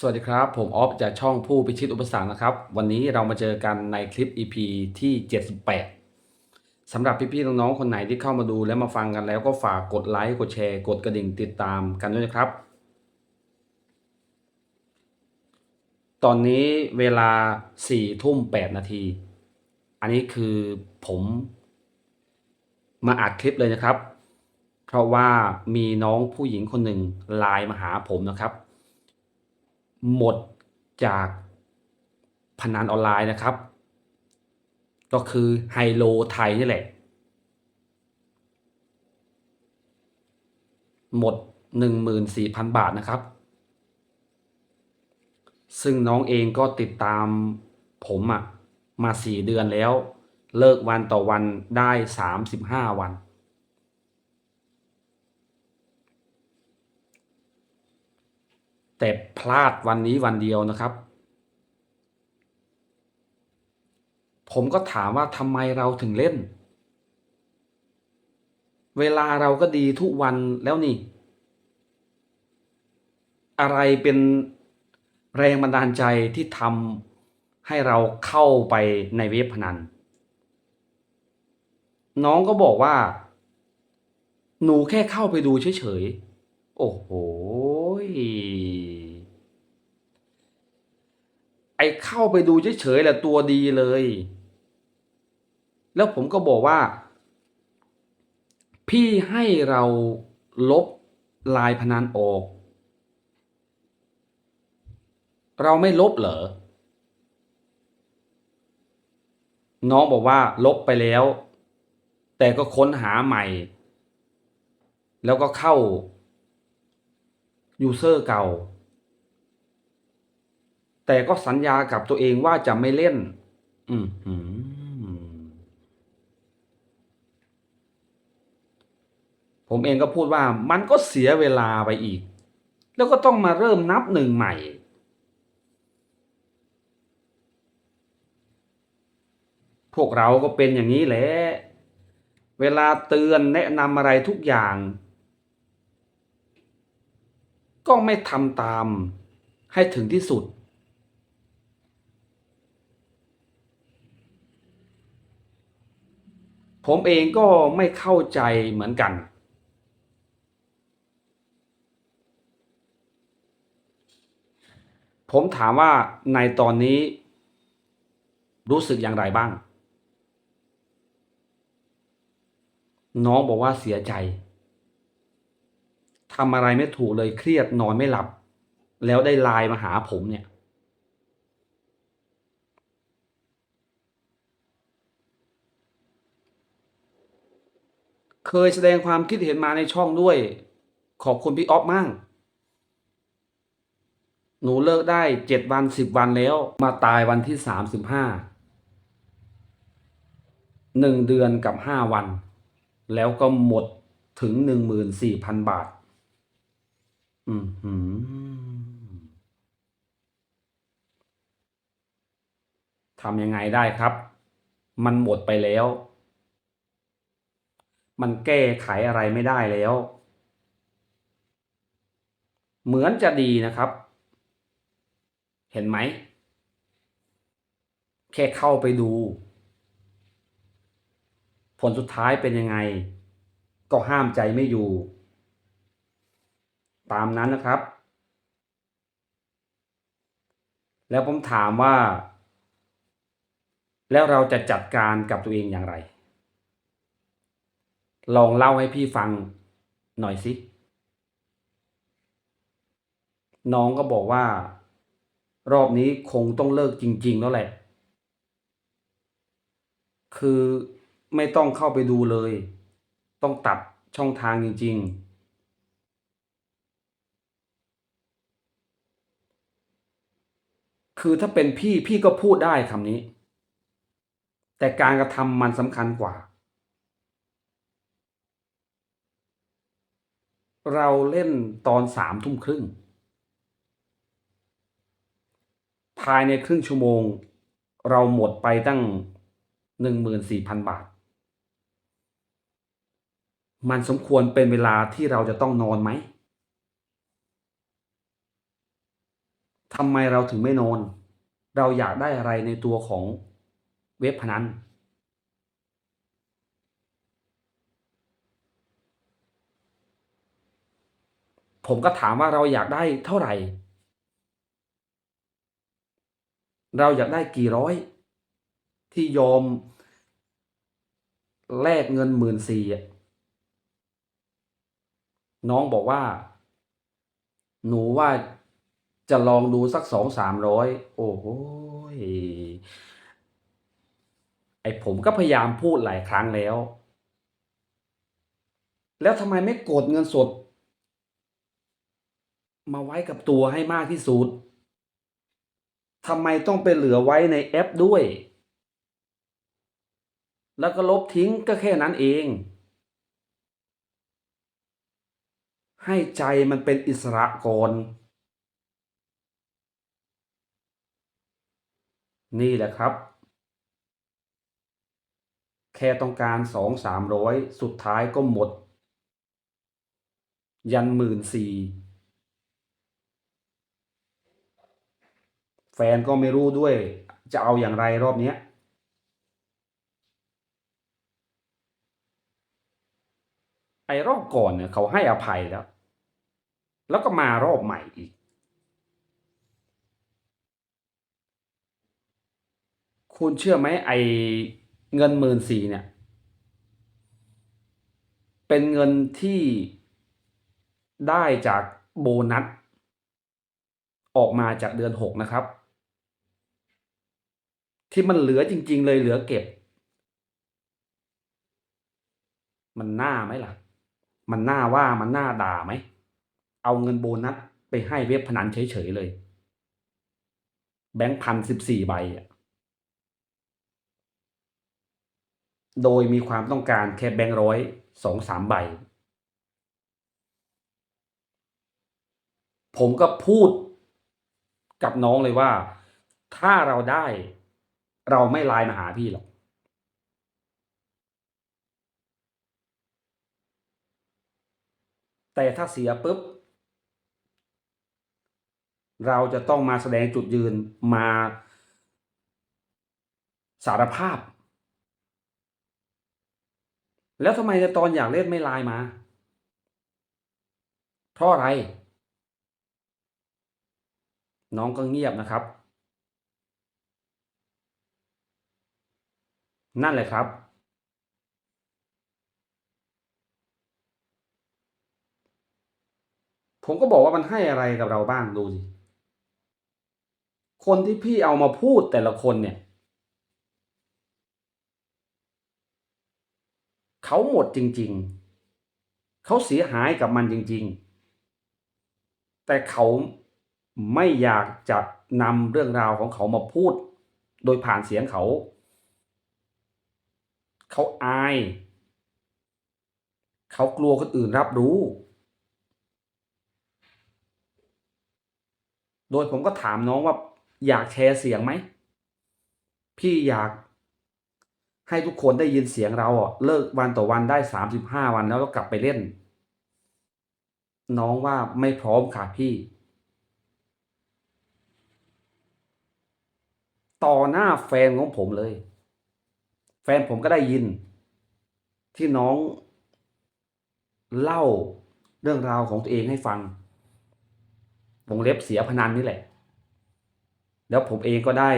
สวัสดีครับ ผมออฟจากช่องผู้พิชิตอุปสรรคนะครับ วันนี้เรามาเจอกันในคลิป EP ที่ 78สำหรับพี่ๆน้องๆคนไหนที่เข้ามาดูและมาฟังกันแล้วก็ฝากกดไลค์กดแชร์ กดกระดิ่งติดตามกันด้วยนะครับ ตอนนี้เวลา4ทุ่ม8นาที อันนี้คือผมมาอัดคลิปเลยนะครับ เพราะว่ามีน้องผู้หญิงคนหนึ่งไลน์มาหาผมนะครับ หมดจากพนันออนไลน์นะครับ ก็คือไฮโลไทยนี่แหละ หมด 14,000 บาทนะครับ ซึ่งน้องเองก็ติดตามผมอะมาสี่เดือนแล้ว เลิกวันต่อวันได้ 35 วัน แต่พลาดวันนี้วันเดียวนะครับ ผมก็ถามว่าทำไมเราถึงเล่น เวลาเราก็ดีทุกวันแล้วนี่ อะไรเป็นแรงบันดาลใจที่ทำให้เราเข้าไปในเว็บพนัน น้องก็บอกว่า หนูแค่เข้าไปดูเฉยๆ โอ้โหย ไอ้เข้าไปดูเฉยๆแหละตัวดีเลย แล้วผมก็บอกว่า พี่ให้เราลบลายพนันออก เราไม่ลบเหรอ น้องบอกว่าลบไปแล้ว แต่ก็ค้นหาใหม่ แล้วก็เข้ายูเซอร์เก่า แต่ก็สัญญากับตัวเองว่าจะไม่เล่น อืมผมเองก็พูดว่ามันก็เสียเวลาไปอีก แล้วก็ต้องมาเริ่มนับหนึ่งใหม่ พวกเราก็เป็นอย่างนี้แหละ เวลาเตือนแนะนำอะไรทุกอย่าง ก็ไม่ทำตามให้ถึงที่สุด ผมเองก็ไม่เข้าใจเหมือนกัน ผมถามว่าในตอนนี้รู้สึกอย่างไรบ้าง น้องบอกว่าเสียใจทำอะไรไม่ถูกเลยเครียดนอนไม่หลับ แล้วได้ไลน์มาหาผมเนี่ย เคยแสดงความคิดเห็นมาในช่องด้วย ขอบคุณพี่ออฟมาก หนูเลิกได้เจ็ดวันสิบวันแล้ว มาตายวันที่สามสิบห้าหนึ่งเดือนกับห้าวัน แล้วก็หมดถึงหนึ่งหมื่นสี่พันบาท อืมหืทำยังไงได้ครับ มันหมดไปแล้ว มันแก้ไขอะไรไม่ได้แล้ว เหมือนจะดีนะครับ เห็นไหม แค่เข้าไปดู ผลสุดท้ายเป็นยังไง ก็ห้ามใจไม่อยู่ ตามนั้นนะครับ แล้วผมถามว่า แล้วเราจะจัดการกับตัวเองอย่างไร ลองเล่าให้พี่ฟังหน่อยสิน้องก็บอกว่า รอบนี้คงต้องเลิกจริง ๆ แล้วแหละ คือไม่ต้องเข้าไปดูเลย ต้องตัดช่องทางจริง ๆ คือถ้าเป็นพี่พี่ก็พูดได้คำนี้ แต่การกระทำมันสำคัญกว่า เราเล่นตอนสามทุ่มครึ่ง ภายในครึ่งชั่วโมง เราหมดไปตั้งหนึ่งหมื่นสี่พันบาท มันสมควรเป็นเวลาที่เราจะต้องนอนไหมทำไมเราถึงไม่นอน เราอยากได้อะไรในตัวของเว็บพนัน ผมก็ถามว่าเราอยากได้เท่าไหร่ เราอยากได้กี่ร้อย ที่ยอมแลกเงินหมื่นสี่อะน้องบอกว่า หนูว่าจะลองดูสักสองสามร้อยโอ้โหไอผมก็พยายามพูดหลายครั้งแล้ว แล้วทำไมไม่กดเงินสด มาไว้กับตัวให้มากที่สุดทำไมต้องไปเหลือไว้ในแอปด้วย แล้วก็ลบทิ้งก็แค่นั้นเอง ให้ใจมันเป็นอิสระก่อน นี่แหละครับ แค่ต้องการสองสามร้อยสุดท้ายก็หมด ยันหมื่นสี่ แฟนก็ไม่รู้ด้วย จะเอาอย่างไรรอบเนี้ยไอ้รอบก่อนเนี่ยเขาให้อภัยแล้ว แล้วก็มารอบใหม่อีก คุณเชื่อไหมไอ้เงินหมื่นสี่เนี่ย เป็นเงินที่ได้จากโบนัส ออกมาจากเดือนหกนะครับ ที่มันเหลือจริง ๆ เลยเหลือเก็บ มันน่าไหมล่ะ มันน่าว่ามันน่าด่าไหม เอาเงินโบนัสไปให้เว็บพนันเฉย ๆ เลย แบงค์พันสิบสี่ใบอะโดยมีความต้องการแค่แบงค์ร้อยสองสามใบ ผมก็พูดกับน้องเลยว่า ถ้าเราได้ เราไม่ไลน์มาหาพี่หรอก แต่ถ้าเสียปุ๊บ เราจะต้องมาแสดงจุดยืนมาสารภาพ แล้วทำไมในตอนอยากเล่นไม่ไลน์มา เพราะอะไร น้องก็เงียบนะครับ นั่นแหละครับ ผมก็บอกว่ามันให้อะไรกับเราบ้างดูสิคนที่พี่เอามาพูดแต่ละคนเนี่ยเขาหมดจริง ๆ เขาเสียหายกับมันจริง ๆ แต่เขาไม่อยากจะนำเรื่องราวของเขามาพูด โดยผ่านเสียงเขา เขาอาย เขากลัวคนอื่นรับรู้ โดยผมก็ถามน้องว่าอยากแชร์เสียงไหม พี่อยากให้ทุกคนได้ยินเสียงเราอะเลิกวันต่อวันได้สามสิบห้าวันแล้วก็กลับไปเล่น น้องว่าไม่พร้อมค่ะพี่ ต่อหน้าแฟนของผมเลย ฟนผมก็ได้ยิน ที่น้อง เล่าเรื่องราวของตัวเองให้ฟังวงเล็บเสียพนันนี่แหละ แล้วผมเองก็ได้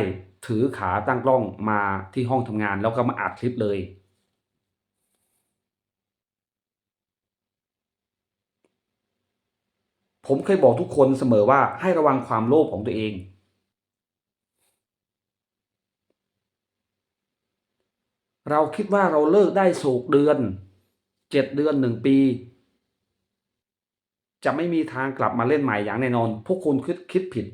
ถือขาตั้งกล้องมาที่ห้องทำงาน แล้วก็มาอัดคลิปเลย ผมเคยบอกทุกคนเสมอว่าให้ระวังความโลภของตัวเอง เราคิดว่าเราเลิกได้สูกเดือนเจ็ดเดือนหนึ่งปี จะไม่มีทางกลับมาเล่นใหม่อย่างแน่นอน พวกคุณคิดคิดผิด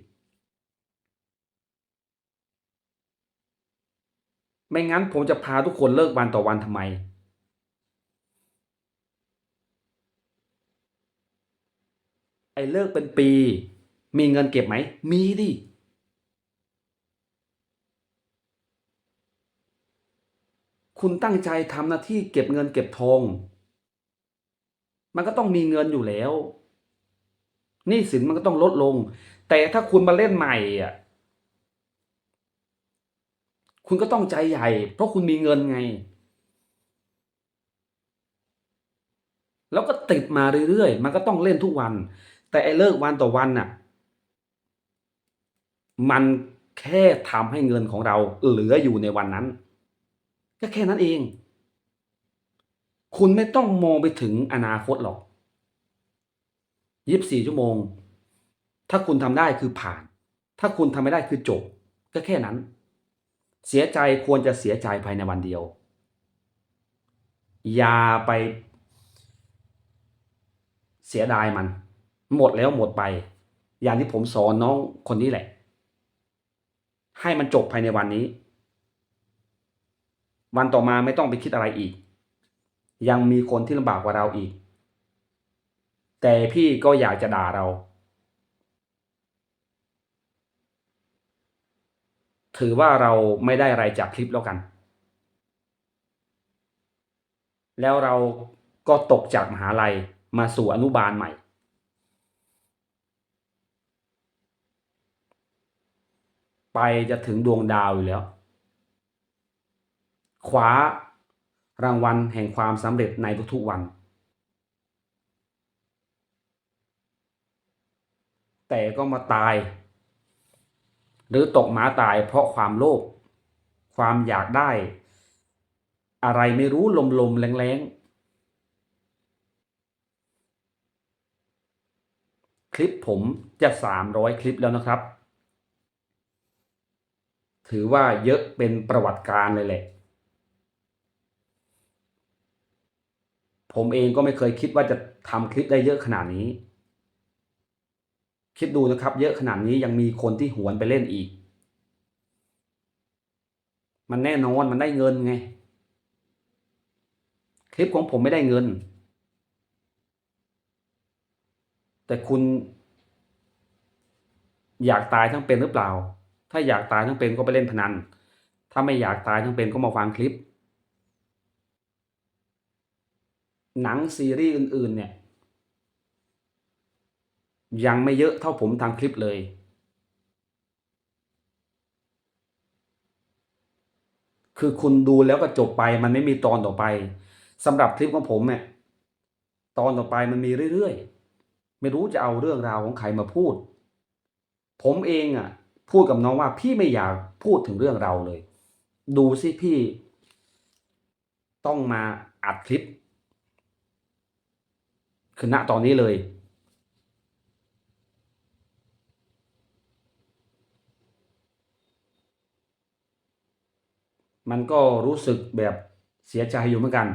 ไม่งั้นผมจะพาทุกคนเลิกวันต่อวันทำไม ไอ้เลิกเป็นปี มีเงินเก็บไหม มีดิ คุณตั้งใจทำหน้าที่เก็บเงินเก็บทอง มันก็ต้องมีเงินอยู่แล้วหนี้สินมันก็ต้องลดลง แต่ถ้าคุณมาเล่นใหม่อะ คุณก็ต้องใจใหญ่ เพราะคุณมีเงินไง แล้วก็ติดมาเรื่อยๆ มันก็ต้องเล่นทุกวัน แต่ไอ้เลิกวันต่อวันน่ะ มันแค่ทำให้เงินของเราเหลืออยู่ในวันนั้น ก็แค่นั้นเอง คุณไม่ต้องมองไปถึงอนาคตหรอกยีิบสี่ชั่วโมง ถ้าคุณทำได้คือผ่าน ถ้าคุณทำไม่ได้คือจบ ก็แค่นั้น เสียใจควรจะเสียใจภายในวันเดียว อย่าไป เสียดายมัน หมดแล้วหมดไป อย่างที่ผมสอนน้องคนนี้แหละ ให้มันจบภายในวันนี้ วันต่อมาไม่ต้องไปคิดอะไรอีก ยังมีคนที่ลำบากกว่าเราอีก แต่พี่ก็อยากจะด่าเรา ถือว่าเราไม่ได้อะไรจากคลิปแล้วกัน แล้วเราก็ตกจากมหาลัยมาสู่อนุบาลใหม่ ไปจะถึงดวงดาวอยู่แล้ว คว้ารางวัลแห่งความสำเร็จในทุกๆวัน แต่ก็มาตาย หรือตกหมาตายเพราะความโลภความอยากได้ อะไรไม่รู้ลมๆแรงๆ คลิปผมจะ 300 คลิปแล้วนะครับ ถือว่าเยอะเป็นประวัติการเลยแหละ ผมเองก็ไม่เคยคิดว่าจะทำคลิปได้เยอะขนาดนี้ คิดดูนะครับ เยอะขนาดนี้ยังมีคนที่หวนไปเล่นอีก มันแน่นอนมันได้เงินไง คลิปของผมไม่ได้เงิน แต่คุณ อยากตายทั้งเป็นหรือเปล่า ถ้าอยากตายทั้งเป็นก็ไปเล่นพนัน ถ้าไม่อยากตายทั้งเป็นก็มาฟังคลิป หนังซีรีส์อื่น ๆ เนี่ย ยังไม่เยอะเท่าผมทำคลิปเลย คือคุณดูแล้วก็จบไปมันไม่มีตอนต่อไปสำหรับคลิปของผมเนี่ยตอนต่อไปมันมีเรื่อยๆ ไม่รู้จะเอาเรื่องราวของใครมาพูด ผมเองอะ พูดกับน้องว่าพี่ไม่อยากพูดถึงเรื่องเราเลย ดูสิพี่ ต้องมาอัดคลิป คือณตอนนี้เลย มันก็รู้สึกแบบเสียใจอยู่เหมือนกัน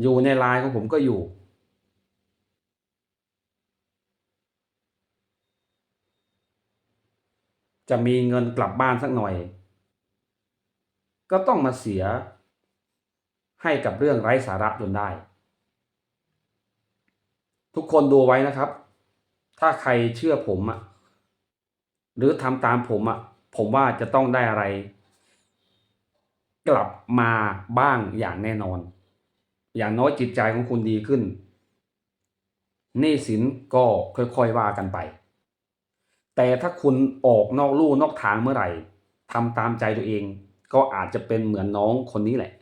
อยู่ในไลน์ของผมก็อยู่ จะมีเงินกลับบ้านสักหน่อย ก็ต้องมาเสีย ให้กับเรื่องไร้สาระจนได้ ทุกคนดูไว้นะครับ ถ้าใครเชื่อผมอะหรือทำตามผมอะผมว่าจะต้องได้อะไร กลับมาบ้างอย่างแน่นอน อย่างน้อยจิตใจของคุณดีขึ้นหนี้สินก็ค่อยๆว่ากันไป แต่ถ้าคุณออกนอกลู่นอกทางเมื่อไหร่ทำตามใจตัวเอง ก็อาจจะเป็นเหมือนน้องคนนี้แหละ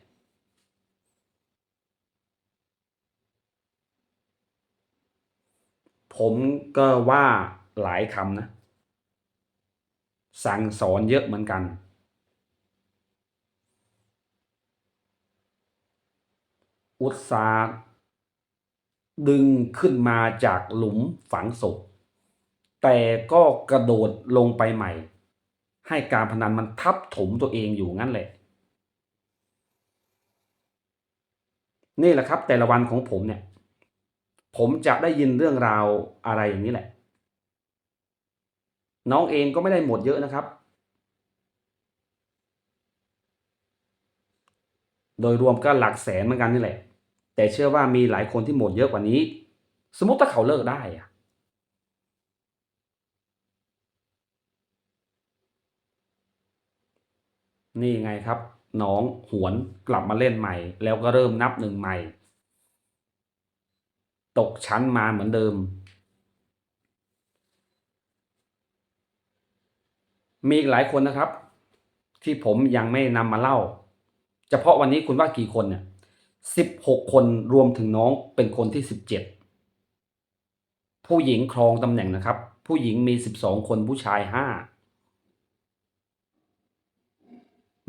ผมก็ว่าหลายคำนะ สั่งสอนเยอะเหมือนกัน อุตสาห์ดึงขึ้นมาจากหลุมฝังศพแต่ก็กระโดดลงไปใหม่ ให้การพนันมันทับถมตัวเองอยู่งั้นแหละ นี่แหละครับแต่ละวันของผมเนี่ย ผมจะได้ยินเรื่องราวอะไรอย่างนี้แหละ น้องเองก็ไม่ได้หมดเยอะนะครับ โดยรวมก็หลักแสนเหมือนกันนี่แหละ แต่เชื่อว่ามีหลายคนที่หมดเยอะกว่านี้ สมมติถ้าเขาเลิกได้อะนี่ไงครับ น้องหวนกลับมาเล่นใหม่ แล้วก็เริ่มนับหนึ่งใหม่ ตกชั้นมาเหมือนเดิม มีอีกหลายคนนะครับ ที่ผมยังไม่นำมาเล่า เฉพาะวันนี้คุณว่ากี่คนเนี่ยสิบหกคนรวมถึงน้องเป็นคนที่สิบเจ็ดผู้หญิงครองตำแหน่งนะครับ ผู้หญิงมีสิบสองคนผู้ชายห้า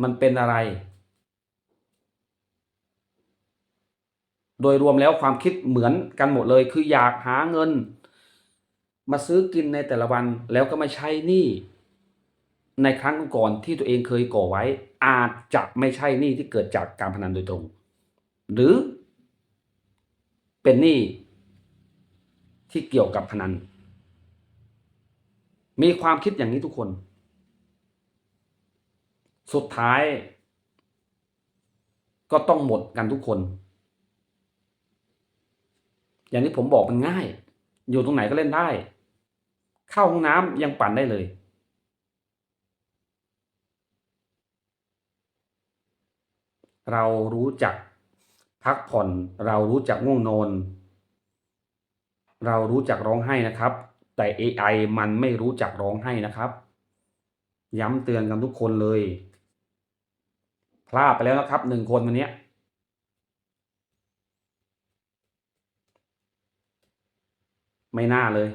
มันเป็นอะไร โดยรวมแล้วความคิดเหมือนกันหมดเลย คืออยากหาเงิน มาซื้อกินในแต่ละวันแล้วก็มาใช้หนี้ในครั้งก่อนที่ตัวเองเคยก่อไว้ อาจจะไม่ใช่หนี้ที่เกิดจากการพนันโดยตรง หรือ เป็นหนี้ที่เกี่ยวกับพนัน มีความคิดอย่างนี้ทุกคน สุดท้าย ก็ต้องหมดกันทุกคน อย่างที่ผมบอกมันง่าย อยู่ตรงไหนก็เล่นได้ เข้าห้องน้ำยังปั่นได้เลย เรารู้จักพักผ่อน เรารู้จักง่วงนอนเรารู้จักร้องไห้นะครับ แต่ AI มันไม่รู้จักร้องไห้นะครับ ย้ำเตือนกันทุกคนเลย พลาดไปแล้วนะครับหนึ่งคนวันนี้ย ไม่น่าเลย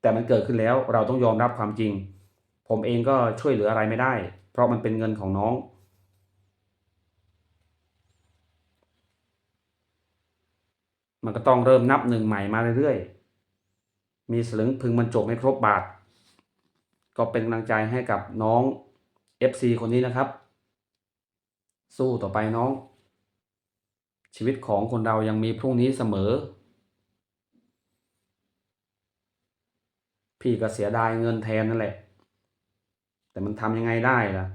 แต่มันเกิดขึ้นแล้วเราต้องยอมรับความจริง ผมเองก็ช่วยเหลืออะไรไม่ได้ เพราะมันเป็นเงินของน้อง มันก็ต้องเริ่มนับหนึ่งใหม่มาเรื่อยๆ มีสลึงพึงบรรจบไม่ครบบาท ก็เป็นกำลังใจให้กับน้อง FC คนนี้นะครับ สู้ต่อไปน้อง ชีวิตของคนเรายังมีพรุ่งนี้เสมอ พี่ก็เสียดายเงินแทนนั่นแหละ แต่มันทำยังไงได้ล่ะ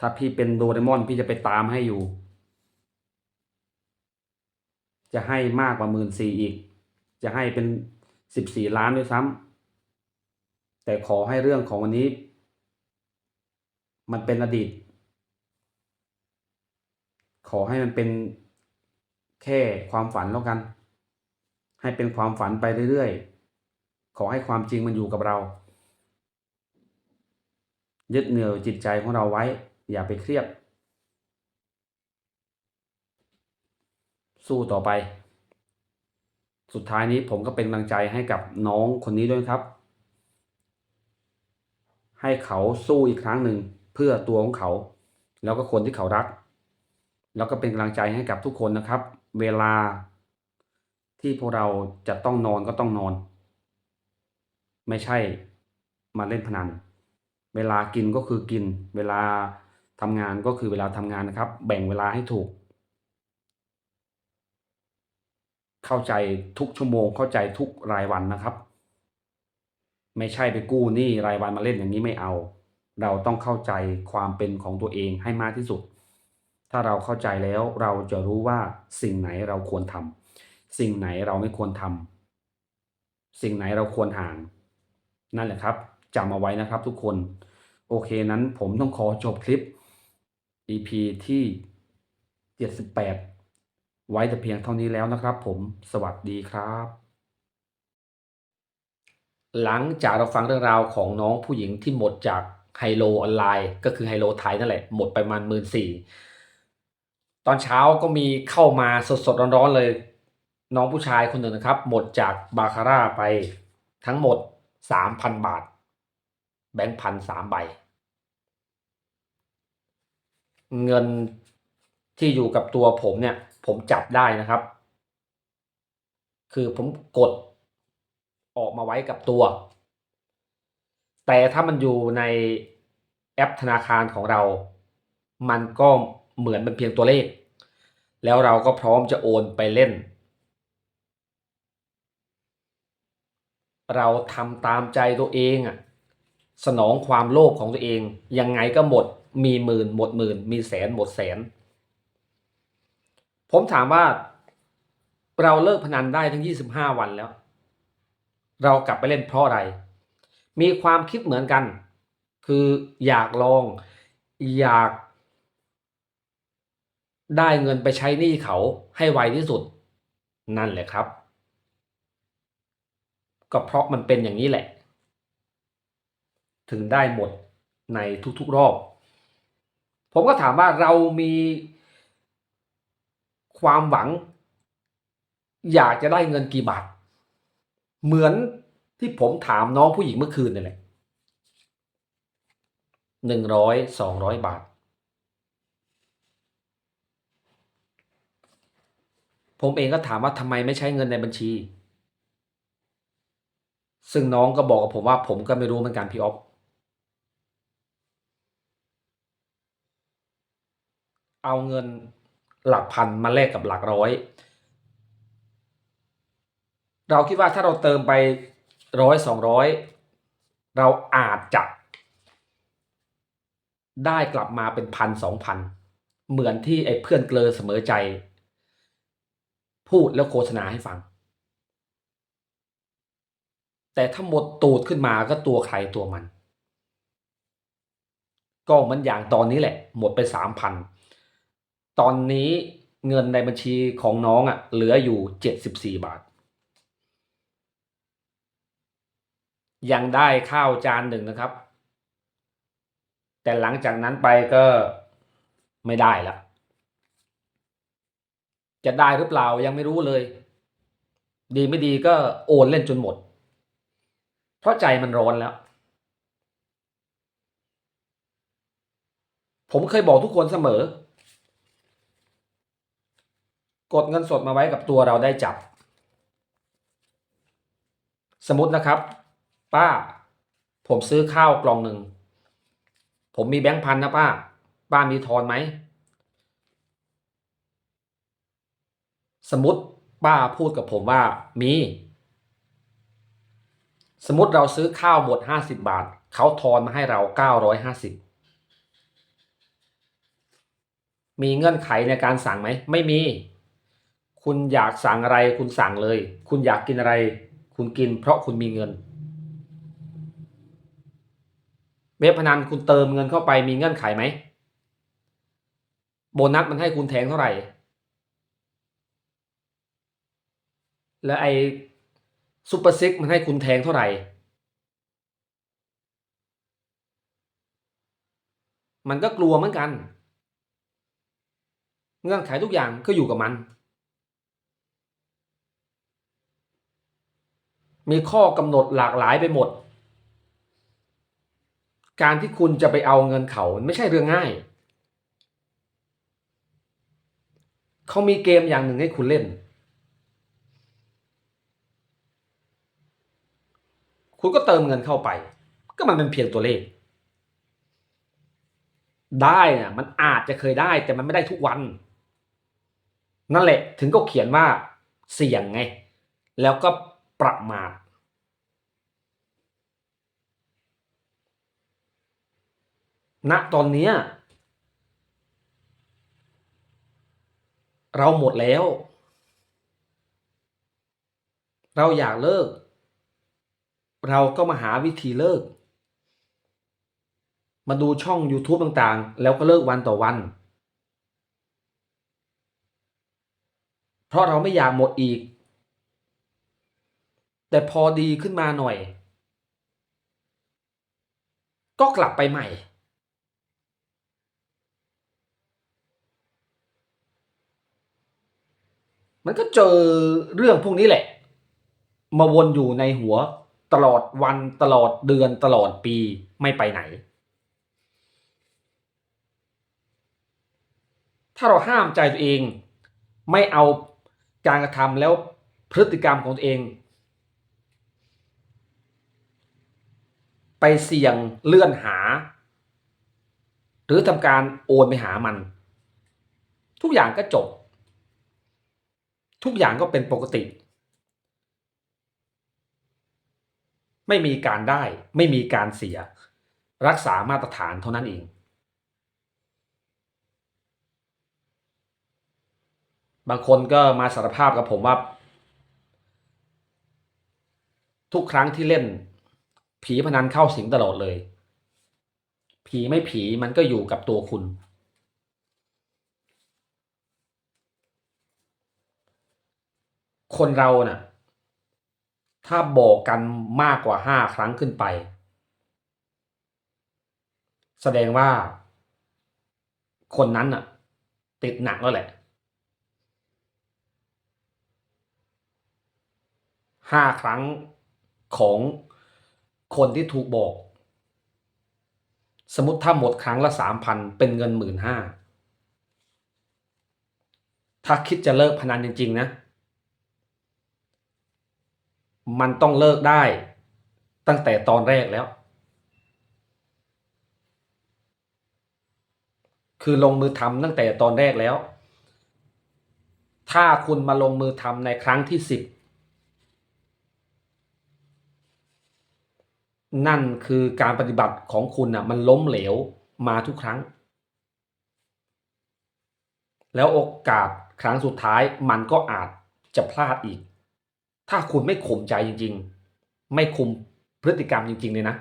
ถ้าพี่เป็นโดเรมอนพี่จะไปตามให้อยู่ จะให้มากกว่าหมื่นสี่อีก จะให้เป็นสิบสี่ล้านด้วยซ้ำแต่ขอให้เรื่องของวันนี้ มันเป็นอดีต ขอให้มันเป็นแค่ความฝันแล้วกัน ให้เป็นความฝันไปเรื่อยๆ ขอให้ความจริงมันอยู่กับเรา ยึดเหนี่ยวจิตใจของเราไว้ อย่าไปเครียด สู้ต่อไป สุดท้ายนี้ผมก็เป็นกำลังใจให้กับน้องคนนี้ด้วยครับ ให้เขาสู้อีกครั้งหนึ่งเพื่อตัวของเขา แล้วก็คนที่เขารัก แล้วก็เป็นกำลังใจให้กับทุกคนนะครับ เวลาที่พวกเราจะต้องนอนก็ต้องนอน ไม่ใช่มาเล่นพนัน เวลากินก็คือกิน เวลาทำงานก็คือเวลาทำงานนะครับ แบ่งเวลาให้ถูก เข้าใจทุกชั่วโมง เข้าใจทุกรายวันนะครับ ไม่ใช่ไปกู้หนี้รายวันมาเล่นอย่างนี้ไม่เอา เราต้องเข้าใจความเป็นของตัวเองให้มากที่สุด ถ้าเราเข้าใจแล้วเราจะรู้ว่าสิ่งไหนเราควรทำสิ่งไหนเราไม่ควรทำสิ่งไหนเราควรห่าง นั่นแหละครับจำเอาไว้นะครับทุกคน โอเคนั้นผมต้องขอจบคลิป EP ที่ 78 ไว้แต่เพียงเท่านี้แล้วนะครับ ผมสวัสดีครับ หลังจากเราฟังเรื่องราวของน้องผู้หญิงที่หมดจากไฮโลออนไลน์ ก็คือไฮโลไทยนั่นแหละ หมดไปประมาณหมื่นสี่ตอนเช้าก็มีเข้ามาสดๆร้อนๆเลย น้องผู้ชายคนหนึ่งนะครับ หมดจากบาคาร่าไปทั้งหมด สามพันบาท แบงค์พันสามใบ เงินที่อยู่กับตัวผมเนี่ย ผมจับได้นะครับ คือผมกดออกมาไว้กับตัว แต่ถ้ามันอยู่ในแอปธนาคารของเรา มันก็เหมือนเป็นเพียงตัวเลข แล้วเราก็พร้อมจะโอนไปเล่น เราทำตามใจตัวเองอะสนองความโลภของตัวเอง ยังไงก็หมดมีหมื่นหมดหมื่น มีแสนหมดแสน ผมถามว่า เราเลิกพนันได้ทั้ง 25 วันแล้ว เรากลับไปเล่นเพราะอะไร มีความคิดเหมือนกัน คืออยากลอง อยาก ได้เงินไปใช้หนี้เขาให้ไวที่สุด นั่นแหละครับ ก็เพราะมันเป็นอย่างนี้แหละ ถึงได้หมดในทุกๆรอบ ผมก็ถามว่าเรามีความหวัง อยากจะได้เงินกี่บาท เหมือนที่ผมถามน้องผู้หญิงเมื่อคืนนี่แหละหนึ่งร้อยสองร้อยบาท ผมเองก็ถามว่าทำไมไม่ใช้เงินในบัญชี ซึ่งน้องก็บอกกับผมว่าผมก็ไม่รู้เหมือนกันพี่อ๊อฟเอาเงินหลักพันมาแลกกับหลักร้อย เราคิดว่าถ้าเราเติมไปร้อยสองร้อยเราอาจจะ ได้กลับมาเป็นพันสองพันเหมือนที่ไอ้เพื่อนเกลอเสมอใจ พูดแล้วโฆษณาให้ฟัง แต่ถ้าหมดตูดขึ้นมาก็ตัวใครตัวมัน ก็มันอย่างตอนนี้แหละ หมดไปสามพันตอนนี้เงินในบัญชีของน้องอะ่ะ เหลืออยู่เจ็ดสิบสี่บาท ยังได้ข้าวจานหนึ่งนะครับ แต่หลังจากนั้นไปก็ไม่ได้ละจะได้หรือเปล่ายังไม่รู้เลย ดีไม่ดีก็โอนเล่นจนหมด เพราะใจมันร้อนแล้ว ผมเคยบอกทุกคนเสมอ กดเงินสดมาไว้กับตัวเราได้จับ สมมตินะครับ ป้า ผมซื้อข้าวกล่องหนึ่ง ผมมีแบงค์พันนะป้า ป้ามีทอนไหม สมมติป้าพูดกับผมว่ามี สมมติเราซื้อข้าวหมดห้าสิบบาท เขาทอนมาให้เราเก้าร้อยห้าสิบมีเงื่อนไขในการสั่งไหม ไม่มี คุณอยากสั่งอะไรคุณสั่งเลย คุณอยากกินอะไร คุณกินเพราะคุณมีเงิน เว็บพนันคุณเติมเงินเข้าไปมีเงื่อนไขไหม โบนัสมันให้คุณแทงเท่าไหร่ แล้วไอ ซูเปอร์ซิกมันให้คุณแทงเท่าไหร่ มันก็กลัวเหมือนกัน เงื่อนไขทุกอย่างก็อยู่กับมัน มีข้อกำหนดหลากหลายไปหมด การที่คุณจะไปเอาเงินเขาไม่ใช่เรื่องง่าย เขามีเกมอย่างหนึ่งให้คุณเล่น คุณก็เติมเงินเข้าไป ก็มันเป็นเพียงตัวเลข ได้น่ะมันอาจจะเคยได้แต่มันไม่ได้ทุกวัน นั่นแหละถึงก็เขียนว่าเสี่ยงไง แล้วก็ประมาทณตอนนี้เราหมดแล้ว เราอยากเลิก เราก็มาหาวิธีเลิก มาดูช่อง YouTube ต่างๆ แล้วก็เลิกวันต่อวัน เพราะเราไม่อยากหมดอีก แต่พอดีขึ้นมาหน่อย ก็กลับไปใหม่ มันก็เจอเรื่องพวกนี้แหละ มาวนอยู่ในหัว ตลอดวันตลอดเดือนตลอดปีไม่ไปไหน ถ้าเราห้ามใจตัวเองไม่เอาการกระทำแล้วพฤติกรรมของตัวเอง ไปเสี่ยงเลื่อนหา หรือทำการโอนไปหามัน ทุกอย่างก็จบ ทุกอย่างก็เป็นปกติ ไม่มีการได้ ไม่มีการเสีย รักษามาตรฐานเท่านั้นเองบางคนก็มาสารภาพกับผมว่า ทุกครั้งที่เล่น ผีพนันเข้าสิงตลอดเลย ผีไม่ผีมันก็อยู่กับตัวคุณ คนเราน่ะ ถ้าบอกกันมากกว่าห้าครั้งขึ้นไป แสดงว่า คนนั้นน่ะติดหนักแล้วแหละห้าครั้งของคนที่ถูกบอก สมมติถ้าหมดครั้งละสามพันเป็นเงินหมื่นห้าถ้าคิดจะเลิกพนันจริง ๆ นะ มันต้องเลิกได้ตั้งแต่ตอนแรกแล้ว คือลงมือทำตั้งแต่ตอนแรกแล้ว ถ้าคุณมาลงมือทำในครั้งที่สิบนั่นคือการปฏิบัติของคุณน่ะมันล้มเหลวมาทุกครั้ง แล้วโอกาสครั้งสุดท้ายมันก็อาจจะพลาดอีก ถ้าคุณไม่ข่มใจจริง ๆ ไม่คุมพฤติกรรมจริง ๆ เลยนะ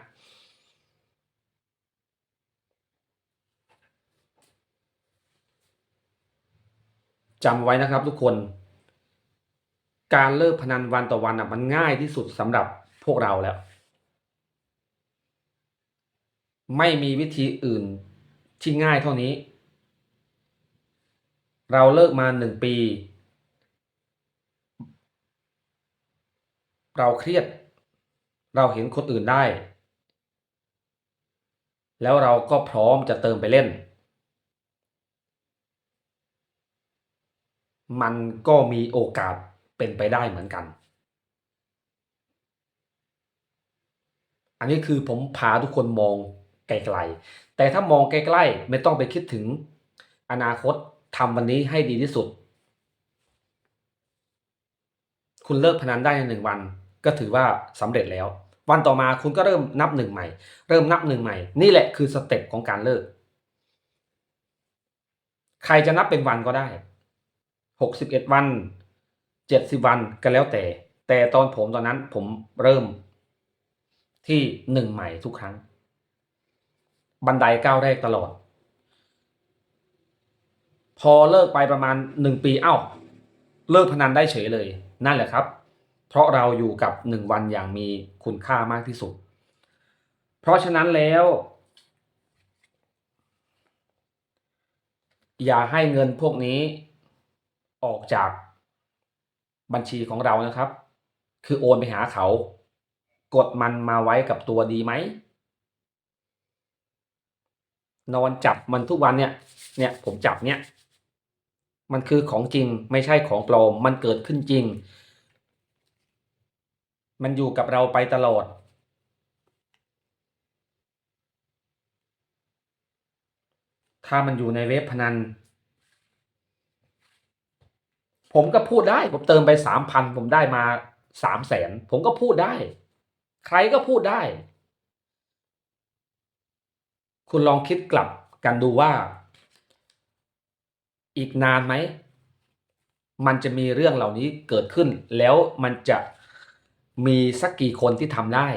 จำไว้นะครับทุกคน การเลิกพนันวันต่อวันอะมันง่ายที่สุดสำหรับพวกเราแล้ว ไม่มีวิธีอื่นที่ง่ายเท่านี้ เราเลิกมาหนึ่งปี เราเครียด เราเห็นคนอื่นได้ แล้วเราก็พร้อมจะเติมไปเล่น มันก็มีโอกาสเป็นไปได้เหมือนกัน อันนี้คือผมพาทุกคนมองไกลๆ แต่ถ้ามองใกล้ๆ ไม่ต้องไปคิดถึงอนาคตทำวันนี้ให้ดีที่สุด คุณเลิกพนันได้ในหนึ่งวัน ก็ถือว่าสำเร็จแล้ว วันต่อมาคุณก็เริ่มนับหนึ่งใหม่ เริ่มนับหนึ่งใหม่ นี่แหละคือสเต็ปของการเลิก ใครจะนับเป็นวันก็ได้หกสิบเอ็ดวันเจ็ดสิบวันก็แล้วแต่ แต่ตอนผมตอนนั้นผมเริ่มที่หนึ่งใหม่ทุกครั้ง บันไดก้าวแรกตลอด พอเลิกไปประมาณหนึ่งปีเอ้า เลิกพนันได้เฉยเลย นั่นแหละครับ เพราะเราอยู่กับหนึ่งวันอย่างมีคุณค่ามากที่สุด เพราะฉะนั้นแล้ว อย่าให้เงินพวกนี้ออกจากบัญชีของเรานะครับ คือโอนไปหาเขา กดมันมาไว้กับตัวดีไหม นอนจับมันทุกวันเนี่ย เนี่ยผมจับเนี่ย มันคือของจริงไม่ใช่ของปลอม มันเกิดขึ้นจริง มันอยู่กับเราไปตลอด ถ้ามันอยู่ในเว็บพนัน ผมก็พูดได้ ผมเติมไปสามพันผมได้มาสามแสนผมก็พูดได้ ใครก็พูดได้ คุณลองคิดกลับกันดูว่า อีกนานไหม มันจะมีเรื่องเหล่านี้เกิดขึ้นแล้วมันจะ มีสักกี่คนที่ทำได้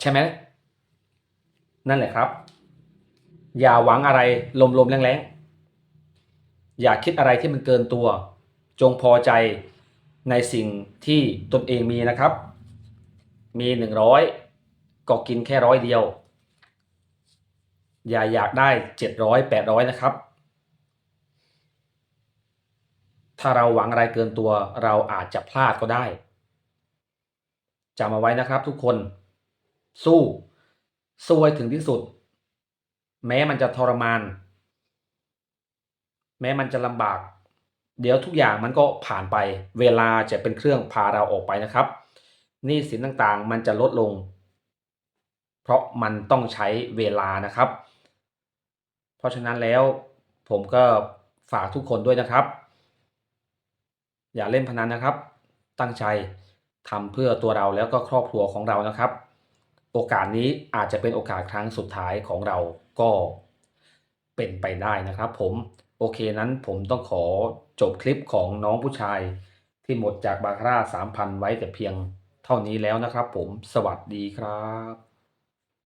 ใช่ไหมนั่นแหละครับ อย่าหวังอะไรลมๆแรงๆ อย่าคิดอะไรที่มันเกินตัว จงพอใจในสิ่งที่ตนเองมีนะครับ มีหนึ่งร้อยก็กินแค่ร้อยเดียว อย่าอยากได้เจ็ดร้อยแปดร้อยนะครับ ถ้าเราหวังอะไรเกินตัวเราอาจจะพลาดก็ได้จำเอาไว้นะครับทุกคน สู้สู้ให้ถึงที่สุด แม้มันจะทรมาน แม้มันจะลำบาก เดี๋ยวทุกอย่างมันก็ผ่านไป เวลาจะเป็นเครื่องพาเราออกไปนะครับหนี้สินต่างๆ มันจะลดลง เพราะมันต้องใช้เวลานะครับ เพราะฉะนั้นแล้วผมก็ฝากทุกคนด้วยนะครับ อย่าเล่นพนันนะครับ ตั้งใจทำเพื่อตัวเราแล้วก็ครอบครัวของเรานะครับ โอกาสนี้อาจจะเป็นโอกาสครั้งสุดท้ายของเราก็เป็นไปได้นะครับผมโอเคนั้นผมต้องขอจบคลิปของน้องผู้ชาย ที่หมดจากบาคาร่า3,000 ไว้แต่เพียงเท่านี้แล้วนะครับผมสวัสดีครับ